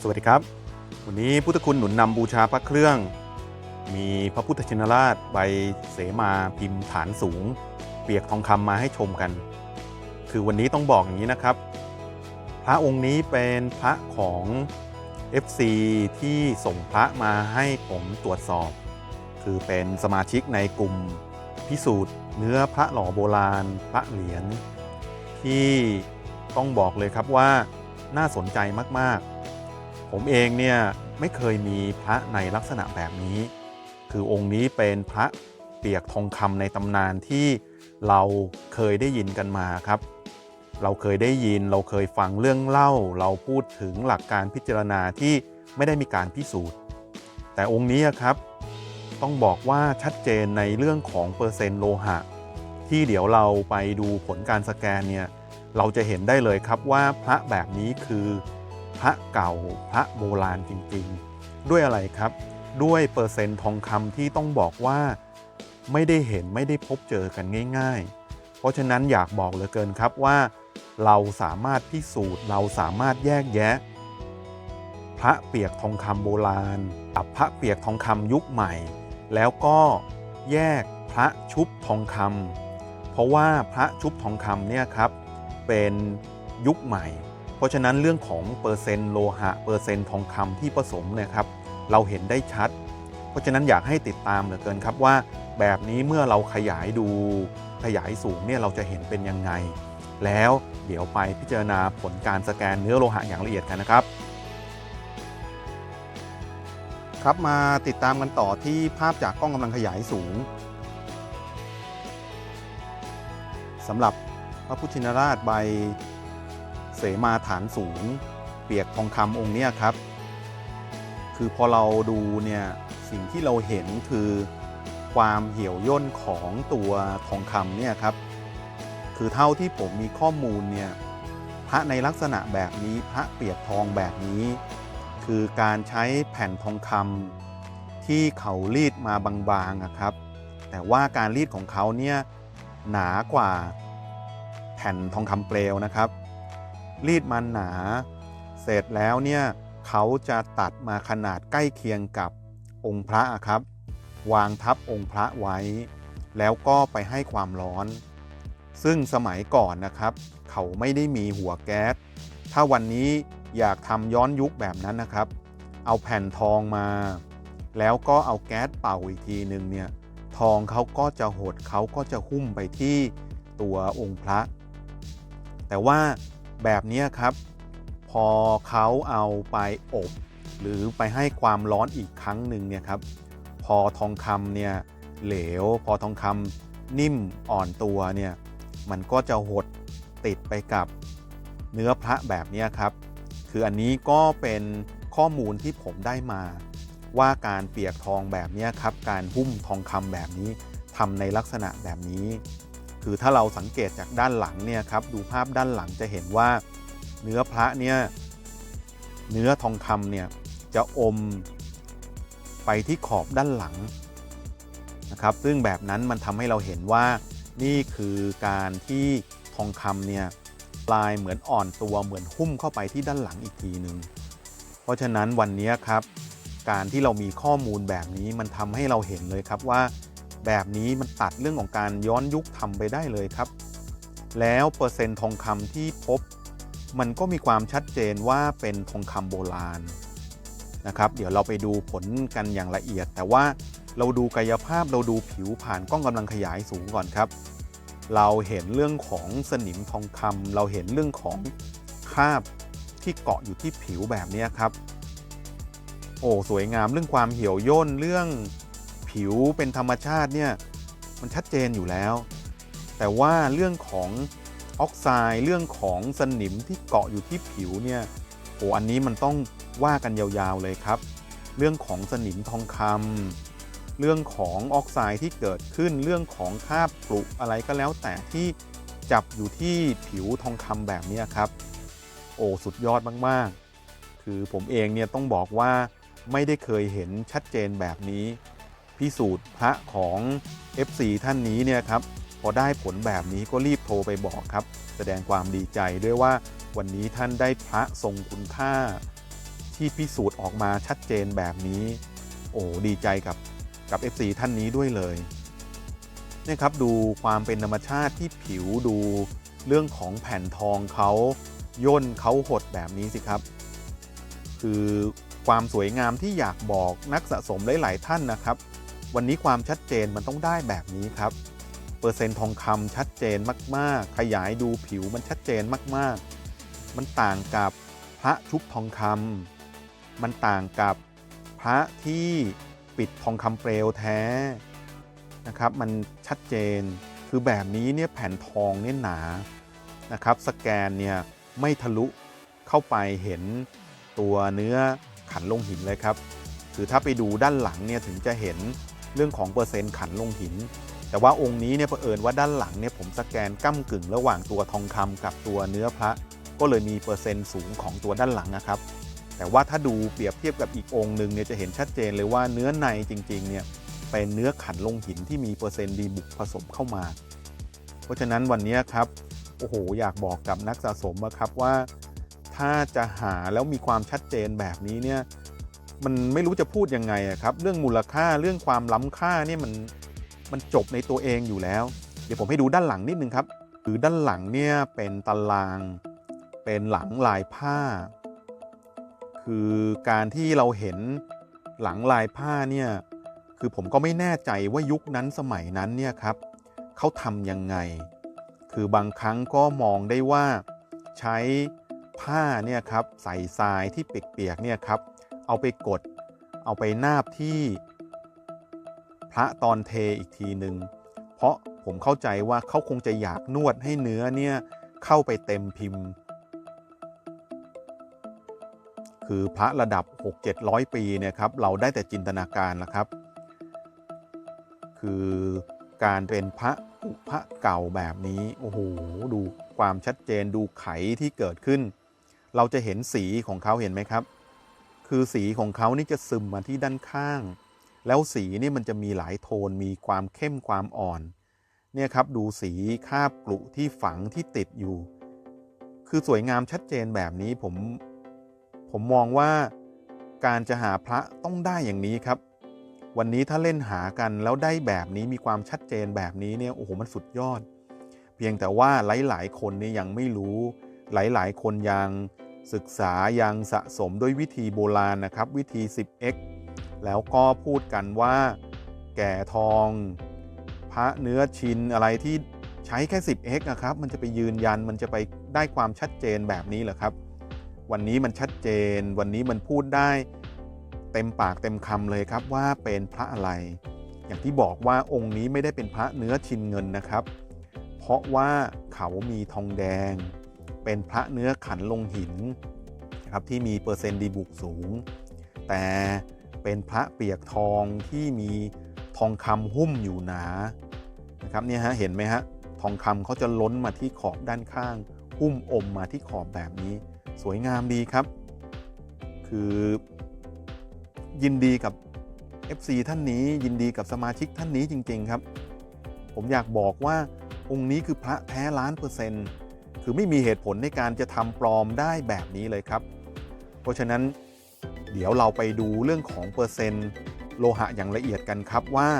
สวัสดีครับ วันนี้พุทธคุณหนุนนำบูชาพระเครื่อง มีพระพุทธชินราชใบเสมาพิมพ์ฐานสูง เปียกทองคำมาให้ชมกัน คือวันนี้ต้องบอกอย่างนี้นะครับ พระองค์นี้เป็นพระของ FC ที่ส่งพระมาให้ผมตรวจสอบ คือเป็นสมาชิกในกลุ่มพิสูจน์ เนื้อพระหล่อโบราณ พระเหรียญที่ต้องบอกเลยครับว่าน่าสนใจมากๆ ผมเองเนี่ยไม่เคยมีพระในลักษณะแบบนี้ คือองค์นี้เป็นพระเปียกทองคำในตำนานที่เราเคยได้ยินกันมาครับ เราเคยได้ยินเราเคยฟังเรื่องเล่า เราพูดถึงหลักการพิจารณาที่ไม่ได้มีการพิสูจน์ แต่องค์นี้ครับต้องบอกว่าชัดเจนในเรื่องของเปอร์เซ็นต์โลหะ ที่เดี๋ยวเราไปดูผลการสแกนเนี่ยเราจะเห็นได้เลยครับว่าพระแบบนี้คือ พระเก่าพระโบราณจริงๆ ด้วยอะไรครับ ด้วยเปอร์เซ็นต์ทองคำที่ต้องบอกว่าไม่ได้เห็นไม่ได้พบเจอกันง่าย ๆ เพราะฉะนั้นอยากบอกเหลือเกินครับว่า เราสามารถพิสูจน์เราสามารถแยกแยะ พระเปียกทองคำโบราณกับพระเปียกทองคำยุคใหม่ แล้วก็แยกพระชุบทองคำเพราะว่าพระชุบทองคำเนี่ยครับเป็นยุคใหม่ เพราะฉะนั้นเรื่องของเปอร์เซ็นต์โลหะเปอร์เซ็นต์ทองคำที่ผสมนี่ยครับเราเห็นได้ชัด เพราะฉะนั้นอยากให้ติดตามเหลือเกินครับว่า แบบนี้เมื่อเราขยายดูขยายสูงเนี่ยเราจะเห็นเป็นยังไง แล้วเดี๋ยวไปพิจารณาผลการสแกนเนื้อโลหะอย่างละเอียดกันนะครับ ครับมาติดตามกันต่อที่ภาพจากกล้องกำลังขยายสูงสำหรับพระพุทธชินราชใบ เสมาฐานสูง เปียกทองคำองค์นี้ครับ คือพอเราดูเนี่ยสิ่งที่เราเห็นคือความเหี่ยวย่นของตัวทองคำเนี่ยครับ คือเท่าที่ผมมีข้อมูลเนี่ยพระในลักษณะแบบนี้พระเปียกทองแบบนี้ คือการใช้แผ่นทองคำที่เขารีดมาบางๆครับ แต่ว่าการรีดของเขาเนี่ยหนากว่าแผ่นทองคำเปลวนะครับ รีดมันหนา เสร็จแล้วเนี่ยเขาจะตัดมาขนาดใกล้เคียงกับองค์พระครับ วางทับองค์พระไว้ แล้วก็ไปให้ความร้อน ซึ่งสมัยก่อนนะครับ เขาไม่ได้มีหัวแก๊ส ถ้าวันนี้อยากทำย้อนยุคแบบนั้นนะครับ เอาแผ่นทองมา แล้วก็เอาแก๊สเป่าอีกทีหนึ่งเนี่ยทองเขาก็จะหดเขาก็จะหุ้มไปที่ตัวองค์พระ แต่ว่า แบบนี้ครับ พอเขาเอาไปอบ หรือไปให้ความร้อนอีกครั้งหนึ่งเนี่ยครับ พอทองคำเนี่ยเหลว พอทองคำนิ่มอ่อนตัวเนี่ยมันก็จะหดติดไปกับเนื้อพระแบบนี้ครับ คืออันนี้ก็เป็นข้อมูลที่ผมได้มา ว่าการเปียกทองแบบนี้ครับ การหุ้มทองคำแบบนี้ทำในลักษณะแบบนี้ คือถ้าเราสังเกตจากด้านหลังเนี่ยครับดูภาพด้านหลังจะเห็นว่าเนื้อพระเนี่ยเนื้อทองคำเนี่ยจะอมไปที่ขอบด้านหลังนะครับ ซึ่งแบบนั้นมันทำให้เราเห็นว่านี่คือการที่ทองคำเนี่ยปลายเหมือนอ่อนตัวเหมือนหุ้มเข้าไปที่ด้านหลังอีกทีหนึ่งเพราะฉะนั้นวันนี้ครับ การที่เรามีข้อมูลแบบนี้มันทำให้เราเห็นเลยครับว่า แบบนี้มันตัดเรื่องของการย้อนยุคทำไปได้เลยครับ แล้วเปอร์เซ็นต์ทองคำที่พบ มันก็มีความชัดเจนว่าเป็นทองคำโบราณนะครับ เดี๋ยวเราไปดูผลกันอย่างละเอียด แต่ว่าเราดูกายภาพเราดูผิวผ่านกล้องกำลังขยายสูงก่อนครับ เราเห็นเรื่องของสนิมทองคำเราเห็นเรื่องของคราบที่เกาะอยู่ที่ผิวแบบนี้ครับ โอ้สวยงามเรื่องความเหี่ยวย่นเรื่อง ผิวเป็นธรรมชาติเนี่ยมันชัดเจนอยู่แล้ว แต่ว่าเรื่องของออกไซด์เรื่องของสนิมที่เกาะอยู่ที่ผิวเนี่ยโอ้อันนี้มันต้องว่ากันยาวๆเลยครับ เรื่องของสนิมทองคำเรื่องของออกไซด์ที่เกิดขึ้นเรื่องของคราบปลุอะไรก็แล้วแต่ที่จับอยู่ที่ผิวทองคำแบบนี้ครับ โอ้สุดยอดมากๆ คือผมเองเนี่ยต้องบอกว่าไม่ได้เคยเห็นชัดเจนแบบนี้ พิสูจน์พระของ FC ท่านนี้เนี่ยครับพอได้ผลแบบนี้ก็รีบโทรไปบอกครับ แสดงความดีใจด้วยว่าวันนี้ท่านได้พระทรงคุณค่า ที่พิสูจน์ออกมาชัดเจนแบบนี้ โอ้ดีใจกับกับ FC ท่านนี้ด้วยเลยเนี่ยครับดูความเป็นธรรมชาติที่ผิวดูเรื่องของแผ่นทองเขาย่นเขาหดแบบนี้สิครับ คือความสวยงามที่อยากบอกนักสะสมหลาย ๆ ท่านนะครับ วันนี้ความชัดเจนมันต้องได้แบบนี้ครับ เปอร์เซ็นต์ทองคำชัดเจนมาก ๆ ขยายดูผิวมันชัดเจนมาก ๆ มันต่างกับพระชุบทองคำมันต่างกับพระที่ปิดทองคำเปลวแท้นะครับ มันชัดเจนคือแบบนี้เนี่ยแผ่นทองเนี่ยหนานะครับ สแกนเนี่ยไม่ทะลุเข้าไปเห็นตัวเนื้อขันลงหินเลยครับ คือถ้าไปดูด้านหลังเนี่ยถึงจะเห็น เรื่องของเปอร์เซ็นต์ขันลงหิน แต่ว่าองค์นี้เนี่ยเผอิญว่าด้านหลังเนี่ยผมสแกนก้ากึ่งระหว่างตัวทองคำกับตัวเนื้อพระ ก็เลยมีเปอร์เซ็นต์สูงของตัวด้านหลังนะครับ แต่ว่าถ้าดูเปรียบเทียบกับอีกองค์หนึ่งเนี่ยจะเห็นชัดเจนเลยว่าเนื้อในจริงๆเนี่ยเป็นเนื้อขันลงหินที่มีเปอร์เซ็นต์ดีบุกผสมเข้ามา เพราะฉะนั้นวันนี้ครับโอ้โหอยากบอกกับนักสะสมนะครับว่า ถ้าจะหาแล้วมีความชัดเจนแบบนี้เนี่ย มันไม่รู้จะพูดยังไงครับ เรื่องมูลค่าเรื่องความล้ำค่าเนี่ยมันมันจบในตัวเองอยู่แล้ว เดี๋ยวผมให้ดูด้านหลังนิดนึงครับหรือด้านหลังเนี่ยเป็นตาราง เป็นหลังลายผ้า คือการที่เราเห็นหลังลายผ้าเนี่ยคือผมก็ไม่แน่ใจว่ายุคนั้นสมัยนั้นเนี่ยครับเขาทำยังไง คือบางครั้งก็มองได้ว่าใช้ผ้าเนี่ยครับใส่ทรายที่เปียกๆเนี่ยครับ เอาไปกด เอาไปนาบที่พระตอนเทอีกทีหนึ่งเพราะผมเข้าใจว่าเขาคงจะอยากนวดให้เนื้อเนี่ยเข้าไปเต็มพิมพ์ คือพระระดับ 6-700 ปีเนี่ยครับเราได้แต่จินตนาการล้วครับ คือการเป็นพระอุพระเก่าแบบนี้โอ้โหดูความชัดเจนดูไขที่เกิดขึ้น เราจะเห็นสีของเขาเห็นไหมครับ คือสีของเขานี่จะซึมมาที่ด้านข้าง แล้วสีนี่มันจะมีหลายโทนมีความเข้มความอ่อน เนี่ยครับดูสีคาบกลุที่ฝังที่ติดอยู่ คือสวยงามชัดเจนแบบนี้ผมผมมองว่าการจะหาพระต้องได้อย่างนี้ครับ วันนี้ถ้าเล่นหากันแล้วได้แบบนี้มีความชัดเจนแบบนี้เนี่ยโอ้โหมันสุดยอด เพียงแต่ว่าหลาย ๆ คนนี่ยยังไม่รู้ หลาย ๆ คนยัง ศึกษายังสะสมด้วยวิธีโบราณนะครับ วิธี 10x แล้วก็พูดกันว่า แก่ทอง พระเนื้อชินอะไรที่ใช้แค่ 10x นะครับ มันจะไปยืนยันมันจะไปได้ความชัดเจนแบบนี้เหรอครับ วันนี้มันชัดเจน วันนี้มันพูดได้เต็มปากเต็มคำเลยครับว่าเป็นพระอะไร อย่างที่บอกว่าองค์นี้ไม่ได้เป็นพระเนื้อชินเงินนะครับ เพราะว่าเขามีทองแดง เป็นพระเนื้อขันลงหินนะครับที่มีเปอร์เซ็นต์ดีบุกสูง แต่เป็นพระเปียกทองที่มีทองคำหุ้มอยู่หนานะครับเนี่ยฮะเห็นไหมฮะทองคำเขาจะล้นมาที่ขอบด้านข้าง หุ้มอมมาที่ขอบแบบนี้ สวยงามดีครับ คือยินดีกับ FC ท่านนี้ยินดีกับสมาชิกท่านนี้จริง ๆ ครับ ผมอยากบอกว่าองค์นี้คือพระแท้ล้านเปอร์เซ็นต์ คือไม่มีเหตุผลในการจะทำปลอมได้แบบนี้เลยครับ เพราะฉะนั้นเดี๋ยวเราไปดูเรื่องของเปอร์เซ็นต์โลหะอย่างละเอียดกันครับว่า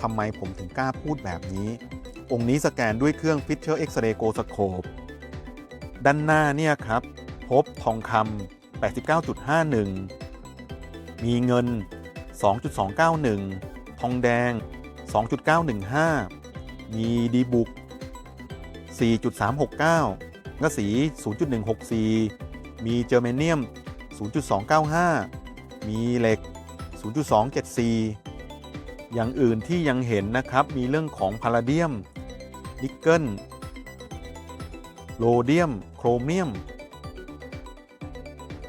ทำไมผมถึงกล้าพูดแบบนี้ องค์นี้สแกนด้วยเครื่อง Fisher X-ray Go Scope ด้านหน้าเนี่ยครับ พบทองคำ89.51 มีเงิน 2.291 ทองแดง 2.915 มีดีบุก 4.369กสี 0.164 มีเจอร์เมเนียม 0.295 มีเหล็ก 0.274 อย่างอื่นที่ยังเห็นนะครับ มีเรื่องของพาราเดียม นิกเกิลโรเดียม โครเมียม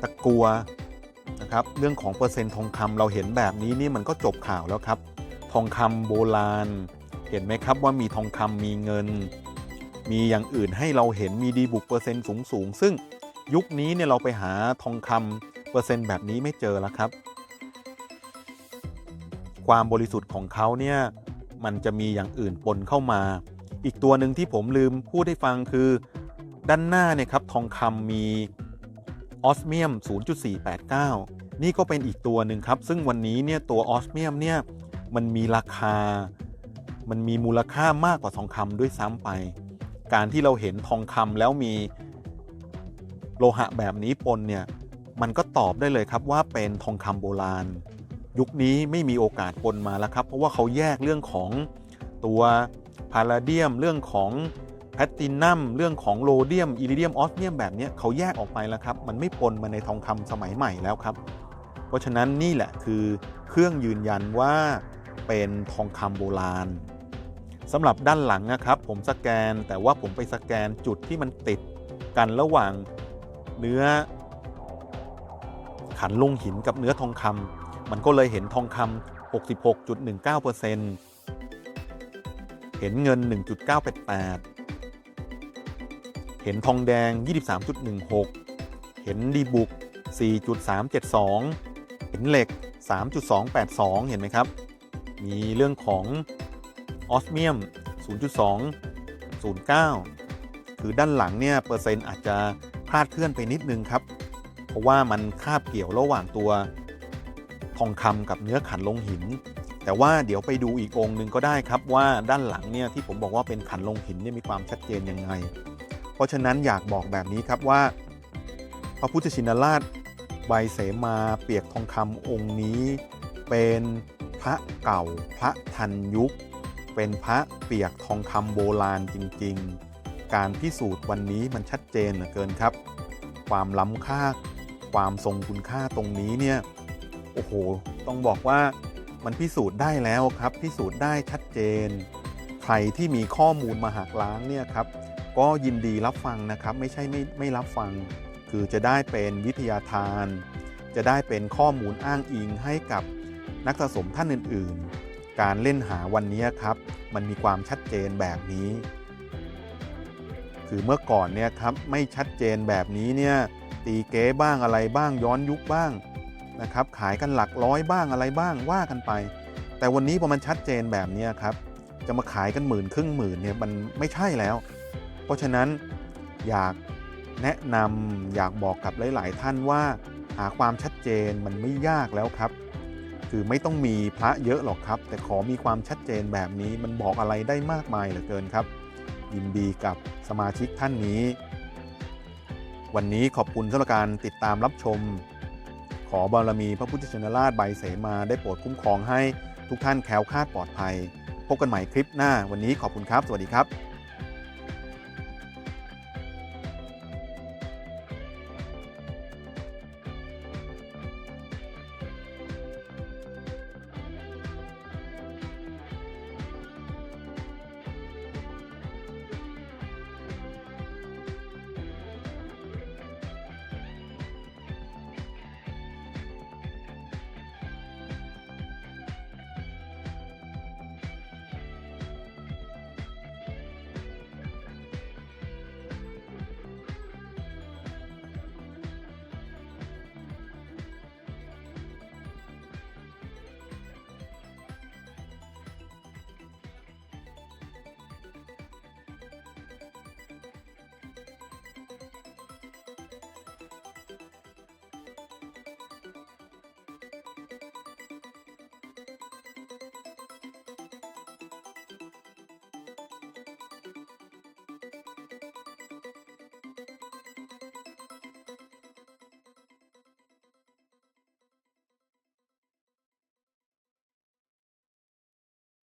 ตะกัวนะครับ เรื่องของเปอร์เซ็นต์ทองคำเราเห็นแบบนี้นี่มันก็จบข่าวแล้วครับ ทองคำโบราณ เห็นไหมครับว่ามีทองคำมีเงิน มีอย่างอื่นให้เราเห็นมีดีบุกเปอร์เซ็นต์สูงสูงซึ่งยุคนี้เนี่ยเราไปหาทองคำเปอร์เซ็นต์แบบนี้ไม่เจอแล้วครับ ความบริสุทธิ์ของเขาเนี่ยมันจะมีอย่างอื่นปนเข้ามา อีกตัวหนึ่งที่ผมลืมพูดให้ฟังคือ ด้านหน้าเนี่ยครับทองคำมีออสเมียม 0.489 นี่ก็เป็นอีกตัวหนึ่งครับ ซึ่งวันนี้เนี่ยตัวออสเมียมเนี่ยมันมีราคา มันมีมูลค่ามากกว่าทองคำด้วยซ้ำไป การที่เราเห็นทองคำแล้วมีโลหะแบบนี้ปนเนี่ยมันก็ตอบได้เลยครับว่าเป็นทองคำโบราณ ยุคนี้ไม่มีโอกาสปนมาแล้วครับเพราะว่าเขาแยกเรื่องของตัวพาราเดียมเรื่องของแพตตินัมเรื่องของโรเดียมอิริเดียมออสเมียมแบบนี้เขาแยกออกไปแล้วครับ มันไม่ปนมาในทองคำสมัยใหม่แล้วครับ เพราะฉะนั้นนี่แหละคือเครื่องยืนยันว่าเป็นทองคำโบราณ สำหรับด้านหลังนะครับ ผมสแกนแต่ว่าผมไปสแกนจุดที่มันติดกันระหว่างเนื้อ ขันลงหินกับเนื้อทองคำมันก็เลยเห็นทองคำ66.19%เห็นเงิน 1.988 เห็นทองแดง 23.16 เห็นดีบุก 4.372 เห็นเหล็ก 3.282 เห็นไหมครับ มีเรื่องของ ออสเมียม 0.209 คือด้านหลังเนี่ยเปอร์เซ็นต์อาจจะคลาดเคลื่อนไปนิดนึงครับ เพราะว่ามันคาบเกี่ยวระหว่างตัวทองคำกับเนื้อขันลงหิน แต่ว่าเดี๋ยวไปดูอีกองค์หนึ่งก็ได้ครับว่าด้านหลังเนี่ยที่ผมบอกว่าเป็นขันลงหินเนี่ยมีความชัดเจนยังไง เพราะฉะนั้นอยากบอกแบบนี้ครับว่า พระพุทธชินราชใบเสมาเปียกทองคำองค์นี้ เป็นพระเก่าพระทันยุค เป็นพระเปียกทองคำโบราณจริงๆ การพิสูจน์วันนี้มันชัดเจนเหลือเกินครับ ความล้ำค่า ความทรงคุณค่าตรงนี้เนี่ย โอ้โห ต้องบอกว่ามันพิสูจน์ได้แล้วครับ พิสูจน์ได้ชัดเจน ใครที่มีข้อมูลมาหักล้างเนี่ยครับ ก็ยินดีรับฟังนะครับ ไม่ใช่ไม่ไม่รับฟัง คือจะได้เป็นวิทยาทาน จะได้เป็นข้อมูลอ้างอิงให้กับนักสะสมท่านอื่นๆ การเล่นหาวันนี้ครับ มันมีความชัดเจนแบบนี้ คือเมื่อก่อนเนี่ยครับไม่ชัดเจนแบบนี้เนี่ยตีเก๊บ้างอะไรบ้างย้อนยุคบ้างนะครับขายกันหลักร้อยบ้างอะไรบ้างว่ากันไป แต่วันนี้พอมันชัดเจนแบบนี้ครับจะมาขายกันหมื่นครึ่งหมื่นเนี่ยมันไม่ใช่แล้ว เพราะฉะนั้นอยากแนะนำอยากบอกกับหลาย ๆ ท่านว่า หาความชัดเจนมันไม่ยากแล้วครับ คือไม่ต้องมีพระเยอะหรอกครับ แต่ขอมีความชัดเจนแบบนี้มันบอกอะไรได้มากมายเหลือเกินครับ ยินดีกับสมาชิกท่านนี้ วันนี้ขอบคุณสำหรับการติดตามรับชม ขอบารมีพระพุทธชินราชใบเสมาได้โปรดคุ้มครองให้ทุกท่านแคล้วคลาดปลอดภัย พบกันใหม่คลิปหน้าวันนี้ขอบคุณครับ สวัสดีครับ